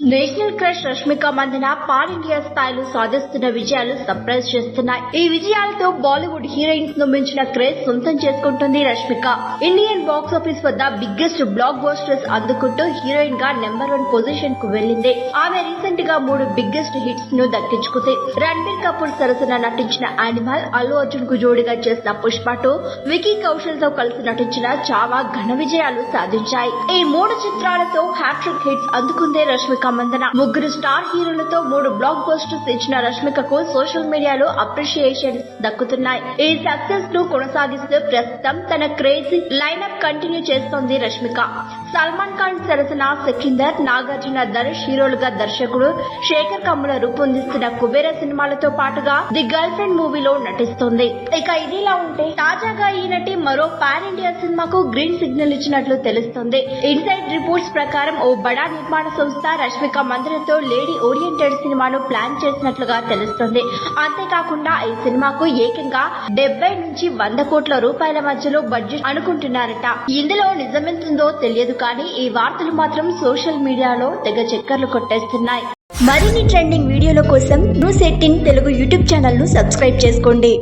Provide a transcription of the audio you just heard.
National crush Rashmika Mandanna pan India స్థాయిలో సాధిస్తున్న విజయాలు సర్ప్రైజ్ చేస్తున్నాయి ఈ విజయాలతో బాలీవుడ్ హీరోయిన్స్ను మించిన క్రేజ్ సొంతం చేసుకుంటుంది రష్మిక. ఇండియన్ బాక్స్ ఆఫీస్ వద్ద బిగ్గెస్ట్ బ్లాక్ బస్టర్స్ అందుకుంటూ హీరోయిన్గా నెంబర్ వన్ పొజిషన్కు వెళ్ళింది. ఆమె రీసెంట్గా మూడు బిగ్గెస్ట్ హిట్స్ను దక్కించుకుంది. రణబీర్ కపూర్ సరసన నటించిన యానిమల్ అల్లు అర్జున్కు జోడిగా చేసిన పుష్ప టూ వికీ కౌశల్తో కలిసి నటించిన చావా ఘన విజయాలు సాధించాయి. ఈ మూడు చిత్రాలతో హ్యాట్రిక్ హిట్స్ అందుకుందే రష్మిక. మందన. ముగ్గురు స్టార్ హీరోలతో మూడు బ్లాక్ బస్టర్స్ ఇచ్చిన రష్మికకు సోషల్ మీడియాలో అప్రిషియేషన్స్ దక్కుతున్నాయి. ఈ సక్సెస్ను కొనసాగిస్తూ ప్రస్తుతం తన క్రేజీ లైనప్ కంటిన్యూ చేస్తోంది రష్మిక. సల్మాన్ ఖాన్ సరసన సికిందర్ నాగార్జున ధనుష్ హీరోలుగా దర్శకుడు శేఖర్ కమ్ముల రూపొందిస్తున్న కుబేర సినిమాలతో పాటుగా ది గర్ల్ ఫ్రెండ్ మూవీలో నటిస్తోంది. ఇక ఇదిలా ఉంటే తాజాగా ఈ నటి మరో పాన్ ఇండియా సినిమాకు గ్రీన్ సిగ్నల్ ఇచ్చినట్లు తెలుస్తోంది. ఇన్సైడ్ రిపోర్ట్స్ ప్రకారం ఓ బడా నిర్మాణ సంస్థ రష్మిక మందిరంతో లేడీ ఓరియంటెడ్ సినిమాను ప్లాన్ చేసినట్లుగా తెలుస్తోంది. అంతేకాకుండా ఈ సినిమాకు ఏకంగా డెబ్బై నుంచి వంద కోట్ల రూపాయల మధ్యలో బడ్జెట్ అనుకుంటున్నారట. ఇందులో నిజమెంతుందో తెలియదు కానీ ఈ వార్తలు మాత్రం సోషల్ మీడియాలో తెగ చక్కర్లు కొట్టేస్తున్నాయి. మరిన్ని ట్రెండింగ్ వీడియోల కోసం న్యూస్ ఎయిటీన్ తెలుగు యూట్యూబ్ ఛానల్ను సబ్స్క్రైబ్ చేసుకోండి.